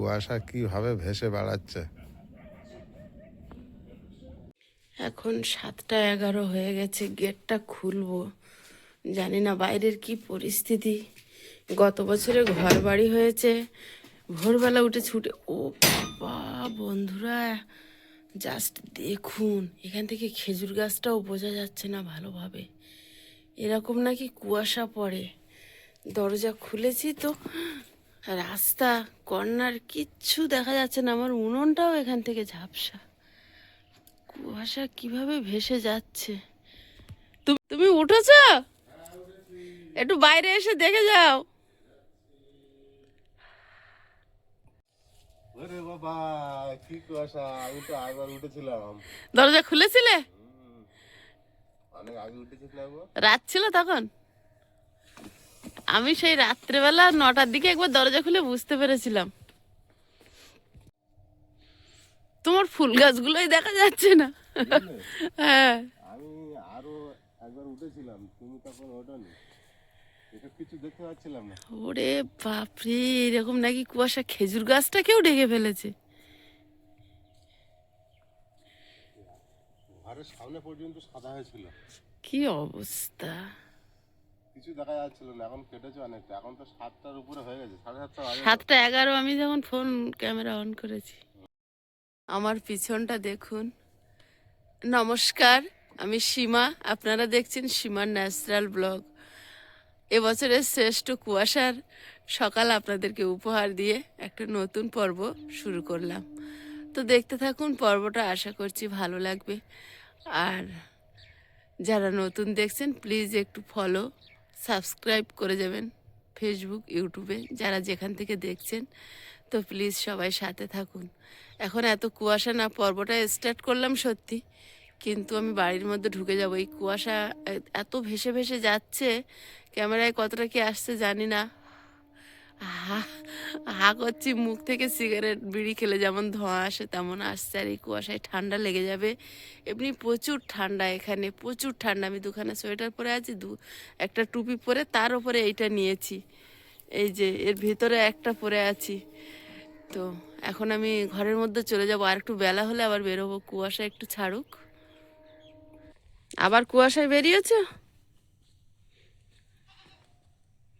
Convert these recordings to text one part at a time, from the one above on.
কুয়াশা কীভাবে ভেসে বেড়াচ্ছে? এখন সাতটা এগারো হয়ে গেছে, গেটটা খুলবো। জানি না বাইরের কি পরিস্থিতি। গত বছরে ঘর বাড়ি হয়েছে, ভোরবেলা উঠে ছুটে ও বাবা বন্ধুরা জাস্ট দেখুন, এখান থেকে খেজুর গাছটাও বোঝা যাচ্ছে না ভালোভাবে। এরকম নাকি কুয়াশা পড়ে। দরজা খুলেছি তো রাস্তা কর্নার কিচ্ছু দেখা যাচ্ছে না। আমার উনুনটাও এখান থেকে ঝাপসা। কুয়াশা কীভাবে ভেসে যাচ্ছে? তুমি তুমি উঠেছ? একটু বাইরে এসে দেখে যাও। দরজা খুলেছিলে। রাত ছিল তখন? আমি সেই রাত্রেবেলা নটার দিকে একবার দরজা খুলে বুঝতে পেরেছিলাম। তোমার ফুল গাছগুলোই দেখা যাচ্ছে না। হ্যাঁ। আমি আরও একবার উঠেছিলাম তুমি তখন ওঠনি। ওরে বাপরে এরকম নাকি কুয়াশা খেজুর গাছটাকেও ঢেকে ফেলেছে। সামনে পর্যন্ত সাদা হয়েছিল। কি অবস্থা? কিছু দেখা যাচ্ছিল না, এখন কেটেছে অনেকটা, এখন তো সাতটার উপরে হয়ে গেছে, সাড়ে সাতটা সাতটা এগারো, আমি যখন ফোন ক্যামেরা অন করেছি। আমার পিছনটা দেখুন। নমস্কার, আমি সীমা, আপনারা দেখছেন সীমার ন্যাচারাল ব্লগ। এবছরের শ্রেষ্ঠ কুয়াশার সকাল আপনাদেরকে উপহার দিয়ে একটা নতুন পর্ব শুরু করলাম। তো দেখতে থাকুন, পর্বটা আশা করছি ভালো লাগবে। আর যারা নতুন দেখছেন প্লিজ একটু ফলো সাবস্ক্রাইব করে যাবেন ফেসবুক ইউটিউবে যারা যেখান থেকে দেখছেন। তো প্লিজ সবাই সাথে থাকুন। এখন এত কুয়াশা না, পর্বটা স্টার্ট করলাম সত্যি। কিন্তু আমি বাড়ির মধ্যে ঢুকে যাব। এই কুয়াশা এত ভেসে ভেসে যাচ্ছে। ক্যামেরায় কতটা কি আসছে জানি না। হা করছি, মুখ থেকে সিগারেট বিড়ি খেলে যেমন ধোঁয়া আসে তেমন আসছে। আর এই কুয়াশায় ঠান্ডা লেগে যাবে। এমনি প্রচুর ঠান্ডা এখানে, প্রচুর ঠান্ডা। আমি দুখানা সোয়েটার পরে আছি, দু, একটা টুপি পরে, তার উপরে এইটা নিয়েছি। এই যে, এর ভিতরে একটা পরে আছি। তো এখন আমি ঘরের মধ্যে চলে যাব। আর একটু বেলা হলে আবার বেরোবো। কুয়াশা একটু ছাড়ুক। আবার কুয়াশায় বেরিয়েছো কতক্ষণ ঘরে থাকব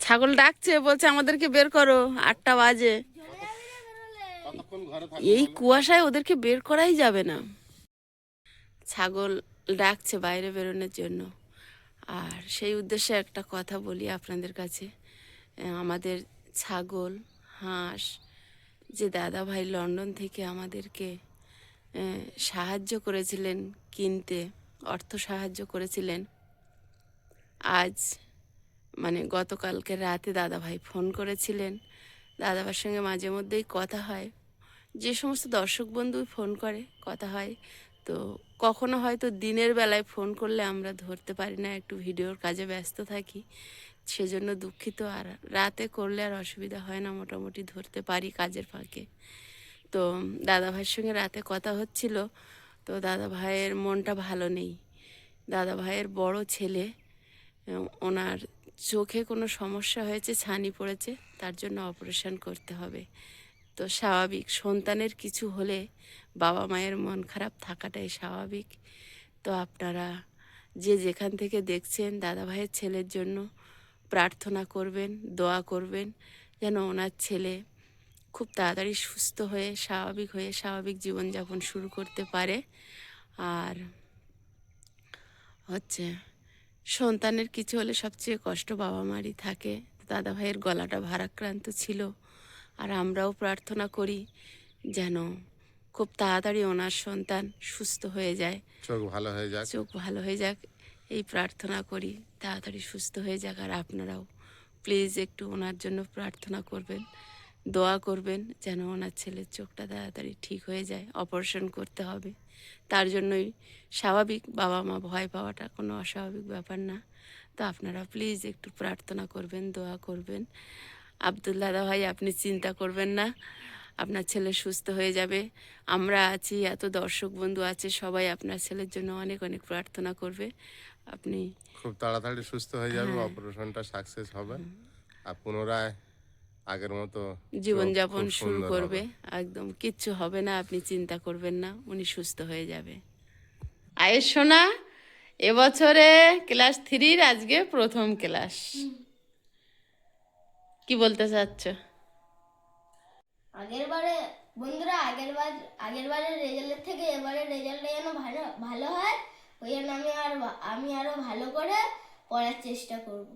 ছাগল ডাকছে বলছে আমাদেরকে বের করো আটটা বাজে। এই কুয়াশায় ওদেরকে বের করাই যাবে না। ছাগল ডাকছে বাইরে বেরোনোর জন্য। আর সেই উদ্দেশ্যে একটা কথা বলি আপনাদের কাছে। আমাদের ছাগল হাঁস যে দাদা ভাই লন্ডন থেকে আমাদেরকে সাহায্য করেছিলেন কিনতে অর্থ সাহায্য করেছিলেন আজ মানে গতকালকে রাতে দাদাভাই ফোন করেছিলেন। দাদাভাইয়ের সঙ্গে মাঝে মধ্যেই কথা হয়। যে সমস্ত দর্শক বন্ধু ফোন করে, কথা হয়। তো কখনো হয়তো দিনের বেলায় ফোন করলে আমরা ধরতে পারি না, একটু ভিডিওর কাজে ব্যস্ত থাকি। সেজন্য দুঃখিত। আর রাতে করলে আর অসুবিধা হয় না, মোটামুটি ধরতে পারি কাজের ফাঁকে। তো দাদা ভাইয়ের সঙ্গে রাতে কথা হচ্ছিল, তো দাদা ভাইয়ের মনটা ভালো নেই। দাদা ভাইয়ের বড় ছেলে ওনার চোখে কোনো সমস্যা হয়েছে, ছানি পড়েছে, তার জন্য অপারেশন করতে হবে। তো স্বাভাবিক, সন্তানের কিছু হলে বাবা মায়ের মন খারাপ থাকাটাই স্বাভাবিক। তো আপনারা যে যেখান থেকে দেখছেন দাদা ভাইয়ের ছেলের জন্য প্রার্থনা করবেন, দোয়া করবেন, যেন ওনার ছেলে খুব তাড়াতাড়ি সুস্থ হয়ে, স্বাভাবিক হয়ে স্বাভাবিক জীবনযাপন শুরু করতে পারে। আর হচ্ছে সন্তানের কিছু হলে সবচেয়ে কষ্ট বাবা মারই থাকে। দাদা ভাইয়ের গলাটা ভারাক্রান্ত ছিল আর আমরাও প্রার্থনা করি যেন খুব তাড়াতাড়ি ওনার সন্তান সুস্থ হয়ে যায়। চোখ ভালো হয়ে যাক। চোখ ভালো হয়ে যাক এই প্রার্থনা করি তাড়াতাড়ি সুস্থ হয়ে যাক আর আপনারাও প্লিজ একটু ওনার জন্য প্রার্থনা করবেন দোয়া করবেন যেন ওনার ছেলের চোখটা তাড়াতাড়ি ঠিক হয়ে যায় অপারেশন করতে হবে। তার জন্যই স্বাভাবিক বাবা মা ভয় পাওয়াটা কোনো অস্বাভাবিক ব্যাপার না। তো আপনারা প্লিজ একটু প্রার্থনা করবেন দোয়া করবেন। আব্দুল দাদা ভাই আপনি চিন্তা করবেন না। আপনার ছেলে সুস্থ হয়ে যাবে। আমরা আছি এত দর্শক বন্ধু আছে সবাই আপনার ছেলের জন্য অনেক অনেক প্রার্থনা করবে। আপনি খুব তাড়াতাড়ি সুস্থ হয়ে যাবে হ্যাঁ। অপারেশনটা সাকসেস হবে। আর পুনরায় আগের মতো জীবনযাপন শুরু করবে। একদম কিচ্ছু হবে না আপনি চিন্তা করবেন না উনি সুস্থ হয়ে যাবে। আয়ের সোনা এবছরে ক্লাস থ্রির আজকে প্রথম ক্লাস। কি বলতে চাচ্ছ? আগের বারে বন্ধুরা আগের বার আগের বারের রেজাল্টের থেকে এবারে রেজাল্টটা যেন ভালো ভালো হয় ওই জন্য আমি আর আমি আরও ভালো করে পড়ার চেষ্টা করব।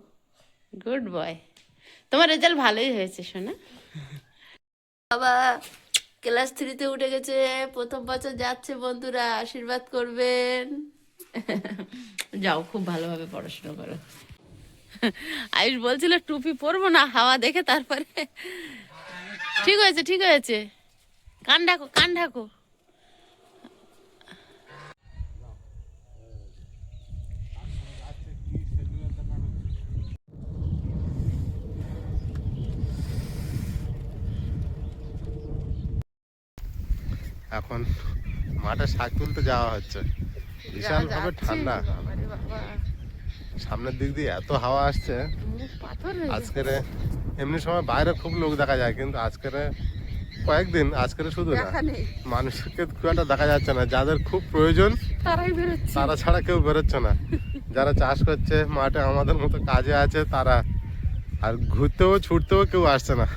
গুড বয় তোমার রেজাল্ট ভালোই হয়েছে সোনা। বাবা ক্লাস থ্রিতে উঠে গেছে প্রথম বছর যাচ্ছে বন্ধুরা আশীর্বাদ করবেন। যাও খুব ভালোভাবে পড়াশোনা করো। আয়ুষ বলছিল টুপি পরবো না হাওয়া দেখে তারপরে। ঠিক হয়েছে ঠিক হয়েছে। কান ঢাকো কান ঢাকো। এখন মাঠে শাক তুলতে যাওয়া হচ্ছে। বিশাল ভাবে ঠান্ডা। সামনের দিক দিয়ে এত হাওয়া আসছে। আজকের এমনি সময় বাইরে খুব লোক দেখা যায় কিন্তু আজকের কয়েকদিন আজকের শুধু না মানুষকে খুব একটা দেখা যাচ্ছে না। যাদের খুব প্রয়োজন তারা ছাড়া কেউ বেরোচ্ছে না। যারা চাষ করছে মাঠে আমাদের মতো কাজে আছে তারা আর ঘুরতেও ছুটতেও কেউ আসছে না।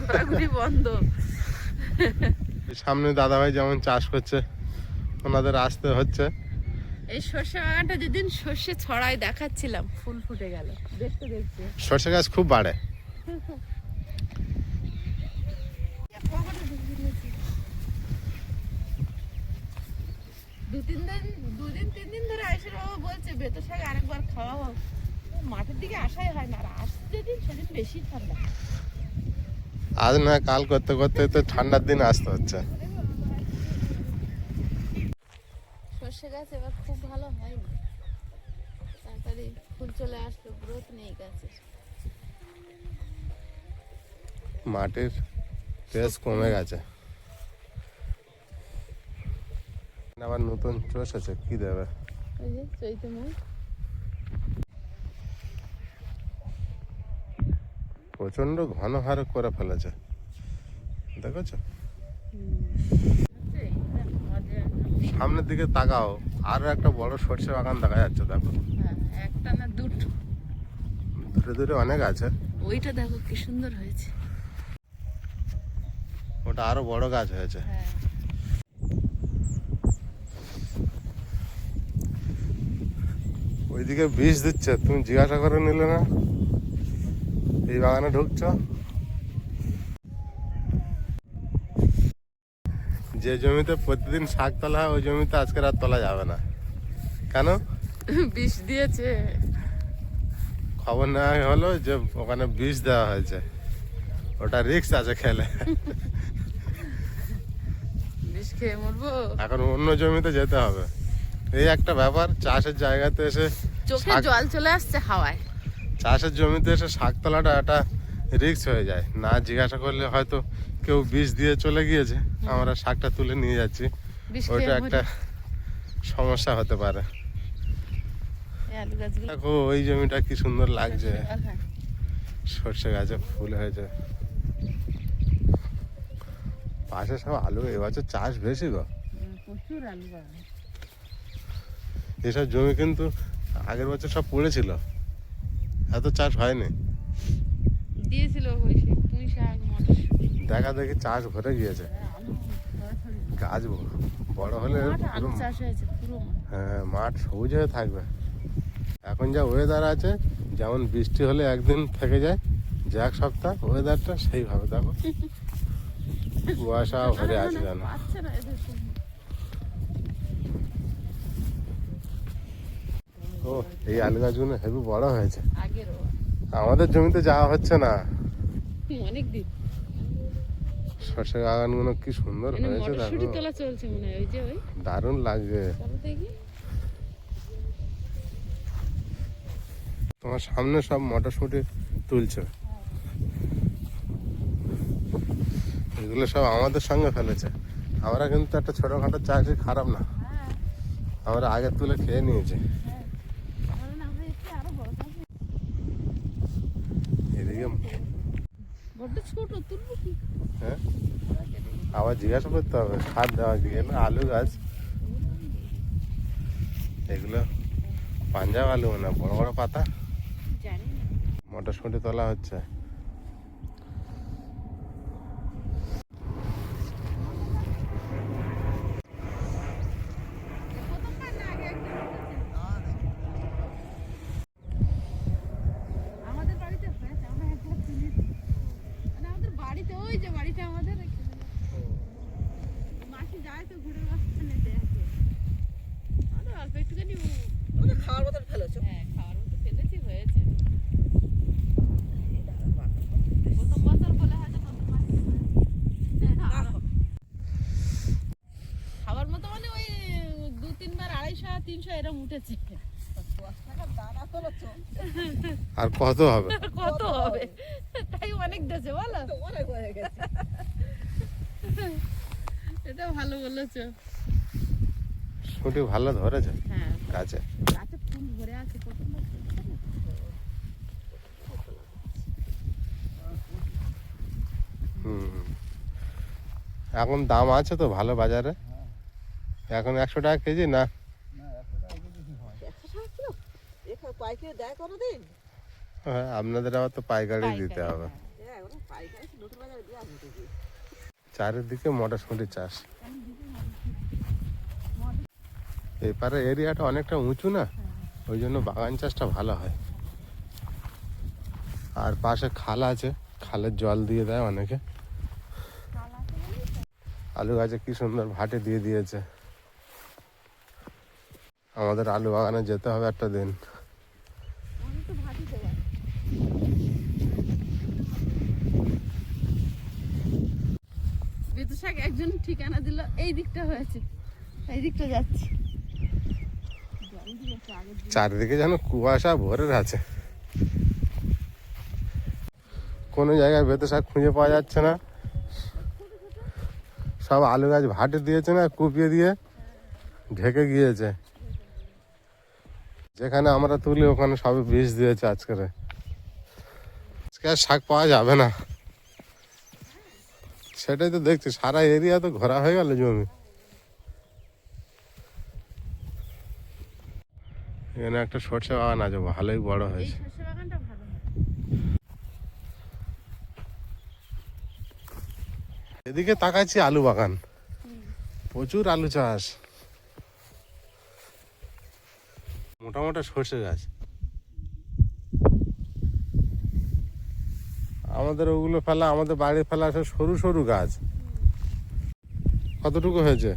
ঘোরাঘুরি বন্ধ। সামনে দাদাভাই যেমন চাষ করছে ওনাদের আসতে হচ্ছে। এই সর্ষে বাগানটা যেদিন সর্ষে ছড়াই দেখাচ্ছিলাম ফুল ফুটে গেল। দেখতে দেখতে। সর্ষে গাছ খুব বাড়ে। দু তিন দিন দুদিন তিন দিন ধরে আইসের বাবা বলছে বেতো শাক আরেকবার খাওয়াবো ও মাঠের দিকে আসাই হয় না আর আসছে যেদিন সেদিন বেশি ঠান্ডা। আজ না কাল করতে করতে তো ঠান্ডার দিন আসতে হচ্ছে। সর্ষে গাছ এবার খুব ভালো হয়নি। তাড়াতাড়ি ফুল চলে আসলো গ্রোথ নেই গাছের। মাটির তেজ কমে গেছে। আবার নতুন চোষ আছে কি দেবে? চৈতে মাস প্রচণ্ড ঘন হারে করে ফেলেছে। দেখেছ? সামনের দিকে তাকাও আরও একটা বড় সর্ষে বাগান দেখা যাচ্ছে দেখো। একটা না দুটো দূরে দূরে অনেক আছে। ওইটা দেখো কি সুন্দর হয়েছে। ওটা আরও বড় গাছ হয়েছে। হ্যাঁ। ওইদিকে বিষ দিচ্ছে তুমি জিজ্ঞাসা করে নিলে না? এই বাগানে ঢুকছো? যে জমিতে প্রতিদিন শাক তোলা হয় ওই জমিতে আজকে আর তোলা যাবে না। কেন? বিষ দিয়েছে। খবর নেওয়া হলো যে ওখানে বিষ দেওয়া হয়েছে। ওটা রিক্স আছে খেলে। বিষ খেয়ে মরবো? এখন অন্য জমিতে যেতে হবে। এই একটা ব্যাপার চাষের জায়গাতে এসে চোখে জল চলে আসছে হাওয়ায়। চাষের জমিতে এসে শাক তোলাটা একটা রিস্ক হয়ে যায়। না জিজ্ঞাসা করলে হয়তো কেউ বিষ দিয়ে চলে গিয়েছে। আমরা শাকটা তুলে নিয়ে যাচ্ছি। ওইটা একটা সমস্যা হতে পারে। দেখো ওই জমিটা কি সুন্দর লাগছে। হ্যাঁ, সর্ষে গাছে ফুল হয়েছে। পাশে সব আলু এবছর চাষ বেশি গো। প্রচুর আলু এসব জমি কিন্তু আগের বছর সব পড়েছিল। এত চাষ হয়নি। দিয়েছিল দেখা দেখি চাষ ভরে গিয়েছে। গাছ বড় হলে। হ্যাঁ মাঠ সবুজ হয়ে থাকবে। এখন যা ওয়েদার আছে যেমন বৃষ্টি হলে একদিন থেকে যায় যে এক সপ্তাহ ওয়েদারটা সেইভাবে দেখো। কুয়াশা ভরে আছে যেন পাচ্ছে না এদের সঙ্গে। ও এই আলু গাছগুলো হেবি বড় হয়েছে। আমাদের জমিতে যাওয়া হচ্ছে না। অনেক দিন সর্ষে বাগানগুলো কি সুন্দর মানে হয়েছে দারুণ লাগছে তোমার সামনে সব মটরশুঁটি তুলছে। এগুলো সব আমাদের সঙ্গে ফেলেছে। আমরা কিন্তু একটা ছোটখাটো চাকরি খারাপ না। হ্যাঁ। আমরা আগে তুলে খেয়ে নিয়েছি তাহলে না আমরা একটু আরও বড় থাকবে এদিকে বড্ড ছোট তুলবো কি? হ্যাঁ? আবার জিজ্ঞাসা করতে হবে সার দেওয়া গিয়ে না আলু গাছ। এগুলো পাঞ্জাব আলু না বড় বড় পাতা? মটরশুঁটি তোলা হচ্ছে আমাদের বাড়িতে হয়েছে আমরা একবার তুলি মানে আমাদের বাড়িতে ওই যে বাড়িটা আমাদের এখানে। মাসি যায় তো ঘুরে বাসা নিতে আছে আমরা অল্প একটুখানি উ- ওদের খাওয়ার মতন ফেলেছো হ্যাঁ খাওয়ার মতো ফেলেছি হয়েছে প্রথম বছর বলে হয়তো প্রথম মাসে হয়েছে। খাবার মতো মানে ওই দু তিনবার তিনশো এরকম উঠেছে। আর কত হবে? কত হবে? তাই অনেক দেশে বলো। হয়ে এটা ভালো বলেছ। শুঁটি ভালো ধরেছে? হ্যাঁ। গাছে? গাছে ফুল ভরে আছে হুম এখন দাম আছে তো ভালো বাজারে? এখন একশো টাকা কেজি না একশো টাকা কিলো এখানে পাইকারি দেয় কোনোদিন? হ্যাঁ আপনাদের আবার তো পাইকারি দিতে হবে। হ্যাঁ। গিয়ে চারিদিকে মটরশুঁটি চাষ। এপারে এরিয়াটা অনেকটা উঁচু না? ওই জন্য বাগান চাষটা ভালো হয়। আর পাশে খাল আছে খালের জল দিয়ে দেয় অনেকে। আলু গাছে কি সুন্দর ভাটে দিয়ে দিয়েছে। আমাদের আলু বাগানে যেতে হবে একটা দিন বেতু শাক একজন ঠিকানা দিল এই দিকটা হয়েছে। এই দিকটা। চারিদিকে যেন কুয়াশা ভরে আছে। কোনো জায়গায় বেতে শাক খুঁজে পাওয়া যাচ্ছে না। সব আলু গাছ ভাটে দিয়েছে না, কুপিয়ে দিয়ে ঢেকে গিয়েছে। যেখানে আমরা তুলি, ওখানে সবে বিষ দিয়েছে আজকের। আজকে আর শাক পাওয়া যাবে না। সেটাই তো দেখছি সারা এরিয়া তো ঘোরা হয়ে গেল জমি। এখানে একটা সর্ষে বাগান আছে ভালোই বড় হয়েছে। হয় এদিকে তাকাচ্ছি আলু বাগান। প্রচুর আলু চাষ। মোটা মোটা সর্ষে গাছ। আমাদের ওগুলো ফেলা আমাদের বাড়ির ফেলা সব সরু সরু গাছ। কতটুকু হয়েছে?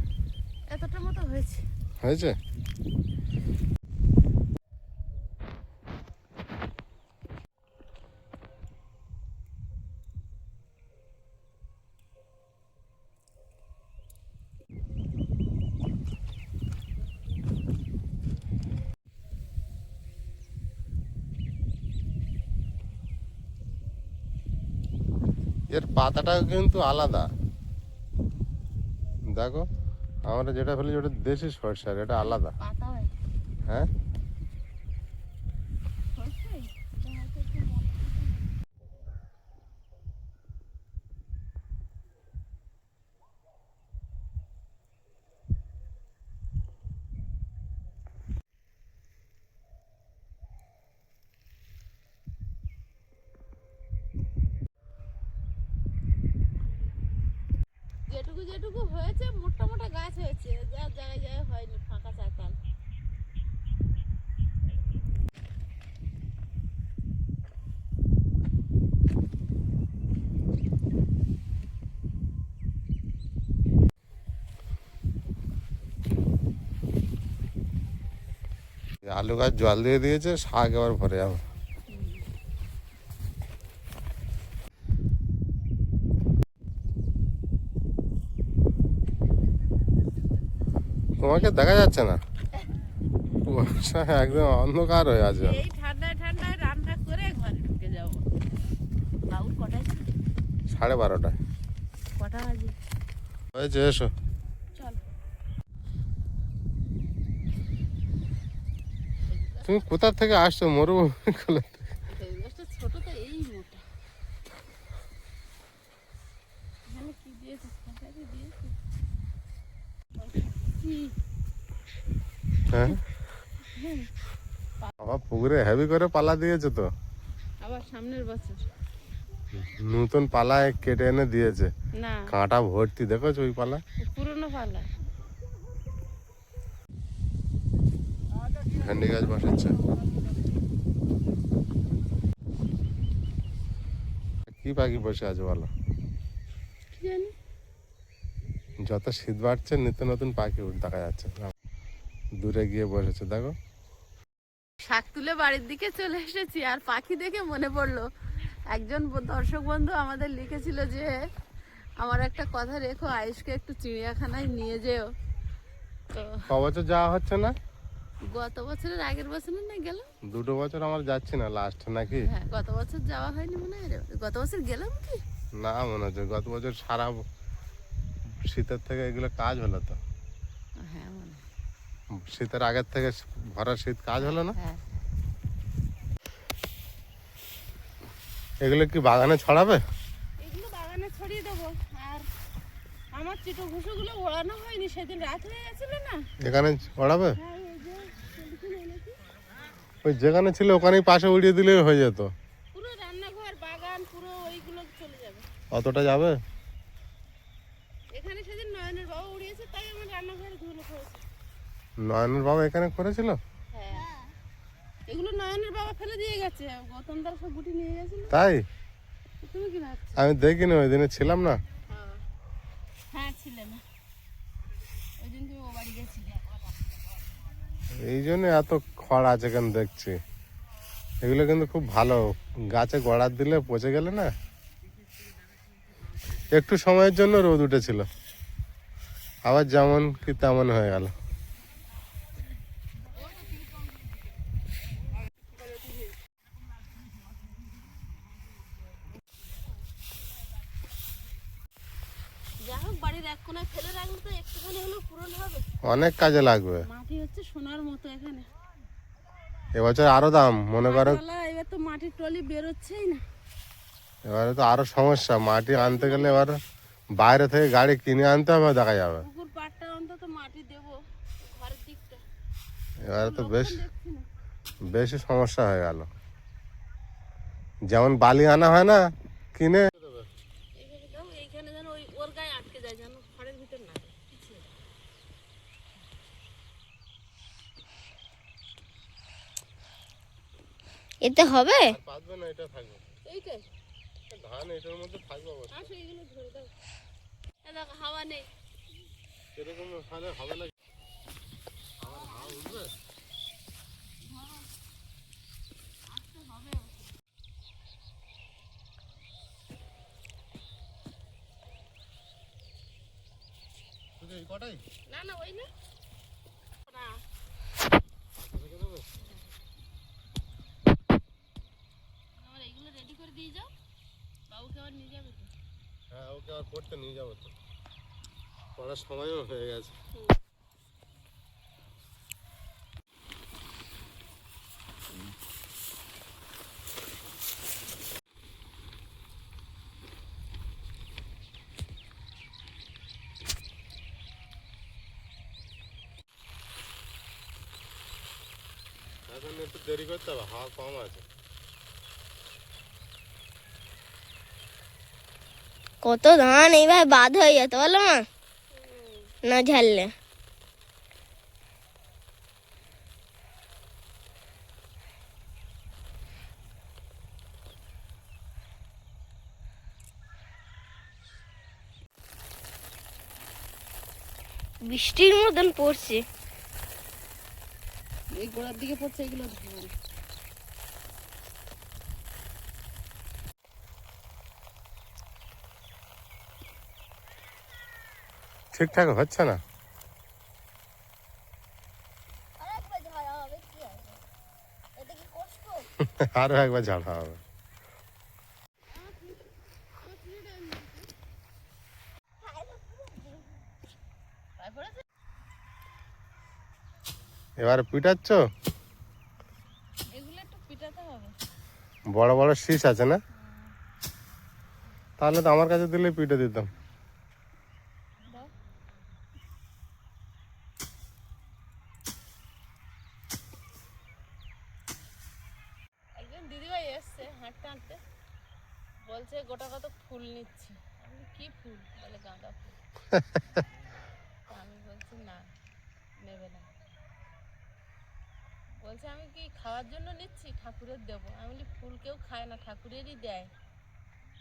এতটা মতো হয়েছে। হয়েছে? এর পাতাটা কিন্তু আলাদা। দেখো আমরা যেটা ফেলি ওটা দেশি সরষে আর এটা আলাদা। হয় হ্যাঁ সর্ষে এটা হয়তো একটু মোটা। যেটুকু যেটুকু হয়েছে মোটা মোটা গাছ হয়েছে যা জায়গায় জায়গায় হয়নি ফাঁকা চাতাল আলু গাছ জল দিয়ে দিয়েছে শাক এবার ভরে যাবে। তোমাকে দেখা যাচ্ছে না? কুয়াশা একদম অন্ধকার হয়ে আছে? সাড়ে বারোটায়। হয়েছে এসো। তুমি কোথার থেকে আসছো? মরুভূমি খোলা হ্যাঁ? আবার পুকুরে হেভি করে পালা দিয়েছে তো। নতুন পালায় কেটে এনে দিয়েছে। কাঁটা ভর্তি দেখো ওই পালা? পুরনো পালা। ভেন্ডি গাছ বসাচ্ছে। কি পাখি বসে আছে বলো? যত শীত বাড়ছে নিত্য নতুন পাখি উঠ দেখা যাচ্ছে। দূরে গিয়ে বসেছে দেখো। শাক তুলে বাড়ির দিকে চলে এসেছি আর পাখি দেখে মনে পড়ল একজন দর্শক বন্ধু আমাদের লিখেছিল যে আমার একটা কথা রেখো আয়ুষকে একটু চিড়িয়াখানায় নিয়ে যেও। তো ক বছর যাওয়া হচ্ছে না? গত বছরের আগের বছর না গেল দুটো বছর আমার যাচ্ছি না লাস্ট নাকি? হ্যাঁ গত বছর যাওয়া হয়নি মনে হয় রে। গত বছর গেলাম কি? না মনে হচ্ছে গত বছর সারা শীতের থেকে এগুলো কাজ হলো তো। হ্যাঁ মনে শীতের আগের থেকে ভরা শীত কাজ হলো না? হ্যাঁ এগুলো কি বাগানে ছড়াবে? এগুলো বাগানে ছড়িয়ে দেবো। আর আমার চিটো ঘুষোগুলো ওড়ানো হয়নি সেদিন রাত হয়ে গেছিল না। এখানে ছড়াবে? হ্যাঁ এই যে পলিথিন এনেছি। ওই যেখানে ছিল ওখানেই পাশে উড়িয়ে দিলেই হয়ে যেত। পুরো রান্নাঘর বাগান পুরো ওইগুলো চলে যাবে। অতটা যাবে? এখানে সেদিন নয়নের বাবা উড়িয়েছে তাই আমার রান্নাঘরে ধুলো পড়েছে। নয়নের বাবা এখানে করেছিল? হ্যাঁ। এগুলো নয়নের বাবা ফেলে দিয়ে গেছে গৌতম দার সব গুটি নিয়ে গেছিল। তাই? তুমি কি ভাবছ? আমি দেখিনি ওই দিনে ছিলাম না। হ্যাঁ। হ্যাঁ ওই দিন তুমি এই জন্য এত খড় আছে কেন দেখছি? এগুলো কিন্তু খুব ভালো। গাছে গড়ার দিলে পচে গেলে না? একটু সময়ের জন্য রোদ উঠেছিল। আবার যেমন কি তেমন হয়ে গেল যাই হোক বাড়ির এক কোনায় ফেলে রাখলে তো একটুখানি হলেও পূরণ হবে অনেক কাজে লাগবে। মাটি হচ্ছে সোনার মতো এখানে। এবছর আরও দাম মনে করো। এবার তো মাটির টলি বেরোচ্ছেই না। এবারে তো আরও সমস্যা মাটি আনতে গেলে এবার বাইরে থেকে গাড়ি কিনে আনতে হবে দেখা যাবে। পুকুর পাড়টা অন্তত মাটি দেবো ঘরের দিকটা। এবারে তো বেশ বেশি সমস্যা হয়ে গেল। যেমন বালি আনা হয় না কিনে এইভাবে দাও এইখানে যেন ওই ওর গায়ে আটকে যায় যেন ঘরের ভিতর না যায়। পিছিয়ে দাও। এতে হবে? পাতবে না এটা থাকবে। এইটাই। ধান এটার মধ্যে থাকবে অবশ্য। আসো এইগুলো ধরে দাও। এ হাওয়া নেই। এরকম হলে হবে না কটাই না না ওই না না আমার এইগুলো রেডি করে দিয়ে যাও। বাবুকে আবার নিয়ে যাবে তো। হ্যাঁ ওকে আর পড়তে নিয়ে যাব তো। পড়ার সময়ও হয়ে গেছে। এখন একটু দেরি করতে হবে, হাওয়া কম আছে। কত ধান এইভাবে বাদ হয়ে যেত বলো মা না ঝাড়লে বৃষ্টির মতন পড়ছে এই গোড়ার দিকে পড়ছে এগুলো ঠিকঠাক হচ্ছে না? আরও একবার ঝাড়া হবে। এবার পিটাচ্ছ? বড় বড় শীষ আছে না? তাহলে তো আমার কাছে দিলে পিটে দিতাম দাও বলছে, গোটা কত ফুল নিচ্ছি? আমি কি ফুল? বলে, গাঁদা ফুল। আমি বলছি, না, নেবে না। বলছে, আমি কি খাওয়ার জন্য নিচ্ছি? ঠাকুরের দেবো। আমি বলি, ফুল কেউ খায় না, ঠাকুরেরই দেয়।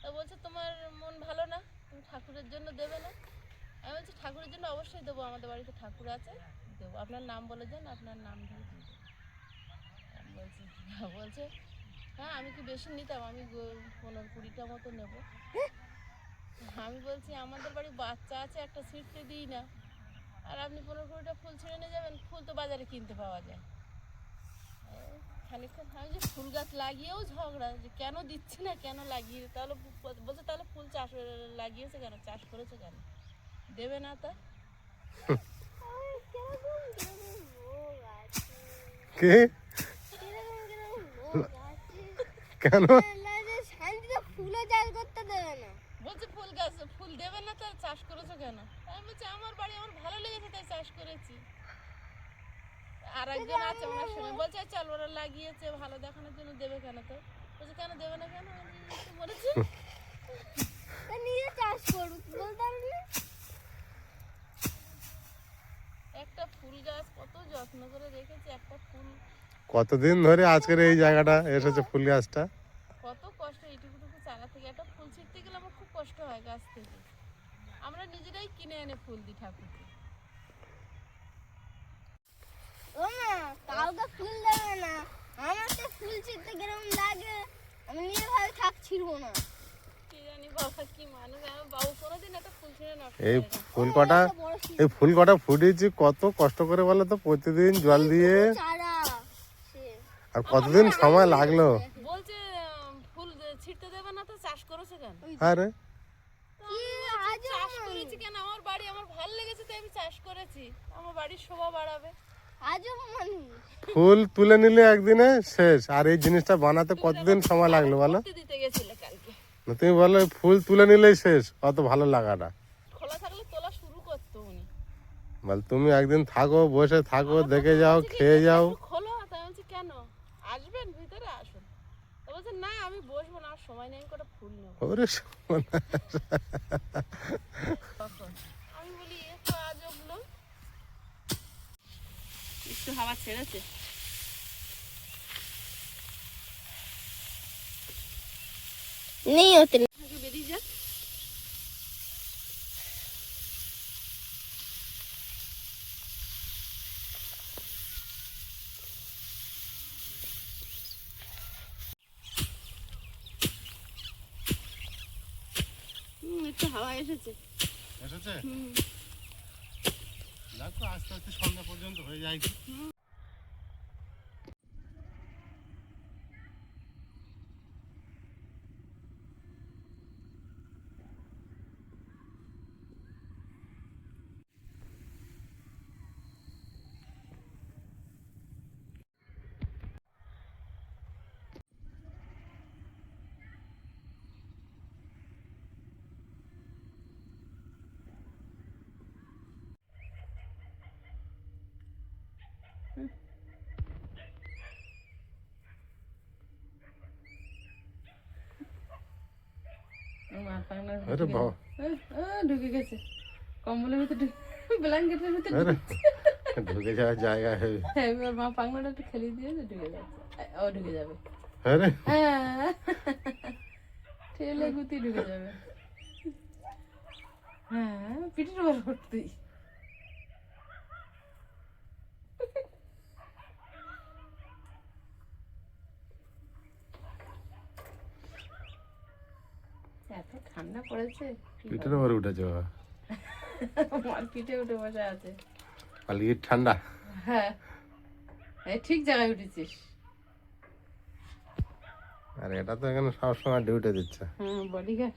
তা বলছে, তোমার মন ভালো না? তুমি ঠাকুরের জন্য দেবে না? আমি বলছি, ঠাকুরের জন্য অবশ্যই দেবো, আমাদের বাড়িতে ঠাকুর আছে, দেবো। আপনার নাম বলে যান আপনার নাম দেবো। বলছি, বলছে হ্যাঁ আমি কি বেশি নিতাম? আমি গো- পনেরো কুড়িটা মতো নেব। আমি বলছি আমাদের বাড়ি বাচ্চা আছে একটা ছিঁড়তে দিই না। আর আপনি পনেরো কুড়িটা ফুল ছিঁড়ে নিয়ে যাবেন ফুল তো বাজারে কিনতে পাওয়া যায়। খানিকক্ষণ আমি যে ফুল গাছ লাগিয়েও ঝগড়া যে কেন দিচ্ছি না কেন লাগিয়ে তাহলে বলছে তাহলে ফুল চাষ লাগিয়েছে কেন? চাষ করেছে কেন? দেবে না তা। কে? কেন? ফুলও চাষ করতে দেবে না। বলছে ফুল গাছ ফুল দেবে না তার চাষ করেছ কেন? আমি বলছি আমার বাড়ি আমার ভালো লেগেছে তাই চাষ করেছি। আর একজন আছে ওনার সঙ্গে। বলছে চল ওরা লাগিয়েছে ভালো দেখানোর জন্য দেবে কেন তো? বলছে কেন দেবে না কেন? বলছি, "এই তো বলেছি তা নিজে চাষ করুক একটা ফুল গাছ কত যত্ন করে রেখেছি একটা ফুল কতদিন ধরে আজকের এই জায়গাটা এসেছে ফুল গাছটা? কত কষ্ট এইটুকুটুকু চারা থেকে একটা ফুল ছিঁড়তে গেলে আমার খুব কষ্ট হয় গাছ থেকে। আমরা নিজেরাই কিনে এনে ফুল দিই ঠাকুরকে। ও মা কাউকে ফুল দেবে না। আমার তো ফুল ছিঁড়তে কীরকম লাগে। আমি নিজে ভাবে থাক ছিড়বো না। কি জানি বাবা কি মানুষ আমার বাবু কোনোদিন একটা ফুল ছিঁড়ে নষ্ট এই ফুল কটা এই ফুল কটা ফুটিয়েছি কত কষ্ট করে বলো তো প্রতিদিন জল দিয়ে। চারা আর কতদিন সময় লাগল? বলছে ফুল দে- দেবে না তো চাষ করেছে কেন? আরে। কি চাষ করেছি কেন? আমার বাড়ি আমার ভালো লেগেছে তাই আমি চাষ করেছি। আমার বাড়ির শোভা বাড়াবে। ফুল তুলে নিলে একদিনে শেষ। আর এই জিনিসটা বানাতে কতদিন সময় লাগল বলো? করতে দিতে গেছিলে কালকে। না তুমি বলো ফুল তুলে নিলেই শেষ। অত ভালো লাগাটা। খোলা থাকলে তোলা শুরু করতো বল তুমি একদিন থাকো বসে থাকো দেখে যাও খেয়ে যাও একটু খোলো তাই বলছি কেন আসবেন ভিতরে আসুন তো বলছে না আমি বসবো না আর সময় নেই করে ফুল নেব। ওরে আমি বলি এ তো আজব লোক একটু হাওয়া ছেড়েছে। নেই ওতে। বেরিয়ে যাক। একটু হাওয়া এসেছে। এসেছে? দেখো আস্তে আস্তে সন্ধ্যা পর্যন্ত হয়ে যায় কি আরে বাবা। ঢুকে গেছে। কম্বলের ভিতরে ব্ল্যাঙ্কেটের ভিতরে ঢুকে যাওয়ার জায়গা হবে হ্যাঁ এবার মা পাংলাটা একটু খেলিয়ে দিয়েছে ঢুকে যাচ্ছে ও ঢুকে যাবে। আরে। হ্যাঁ। ঠেলে গুতি ঢুকে যাবে। হ্যাঁ পিঠের উপর ভর্তি এত ঠান্ডা পড়েছে? পিঠের উপরে উঠেছে বাবা। আমার পিঠে উঠে বসে আছে। পালিয়ে ঠান্ডা। হ্যাঁ। ঠিক জায়গায় উঠেছিস। আর এটা তো এখানে সবসময় ডিউটি দিচ্ছে। হ্যাঁ বডিগার্ড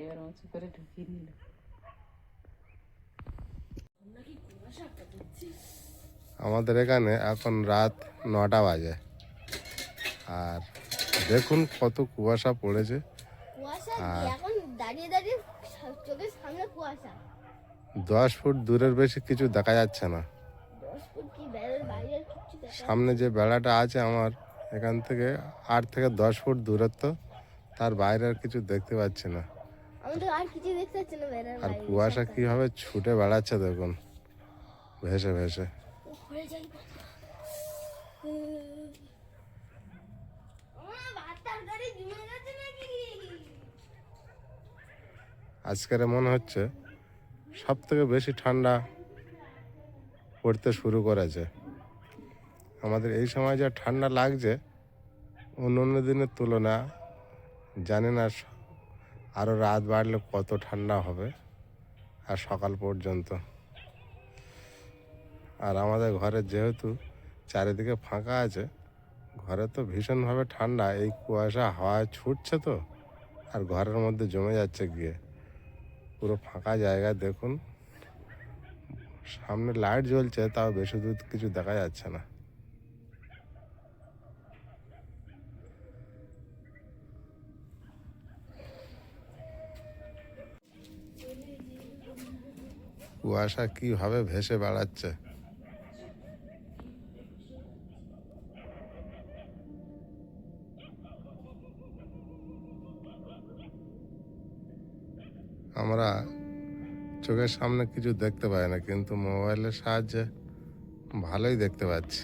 এবার উঁচু করে ঢুকিয়ে নিল। আমাদের এখানে এখন রাত নটা বাজে। আর দেখুন কত কুয়াশা পড়েছে? এখন দাঁড়িয়ে দাঁড়িয়ে চোখের সামনে কুয়াশা। দশ ফুট দূরের বেশি কিছু দেখা যাচ্ছে না। সামনে যে বেড়াটা আছে আমার এখান থেকে আট থেকে দশ ফুট দূরত্ব তার বাইরে আর কিছু দেখতে পাচ্ছি না। আর কুয়াশা কীভাবে ছুটে বেড়াচ্ছে দেখুন। ভেসে ভেসে ঘুরে যাই আমার বাচ্চার গাড়ি জমে গেছে নাকি আজকের মনে হচ্ছে সব থেকে বেশি ঠান্ডা পড়তে শুরু করেছে। আমাদের এই সময় যা ঠান্ডা লাগছে অন্য অন্য দিনের তুলনা জানি না আরও রাত বাড়লে কত ঠান্ডা হবে আর সকাল পর্যন্ত। আর আমাদের ঘরে যেহেতু চারিদিকে ফাঁকা আছে, ঘরে তো ভীষণভাবে ঠান্ডা, এই কুয়াশা হাওয়ায় ছুটছে তো, আর ঘরের মধ্যে জমে যাচ্ছে গিয়ে। পুরো ফাঁকা জায়গা, দেখুন। সামনে লাইট জ্বলছে, তাও বেশি দূর কিছু দেখা যাচ্ছে না। কুয়াশা কীভাবে ভেসে বেড়াচ্ছে? আমরা চোখের সামনে কিছু দেখতে পাই না কিন্তু মোবাইলের সাহায্যে ভালোই দেখতে পাচ্ছি।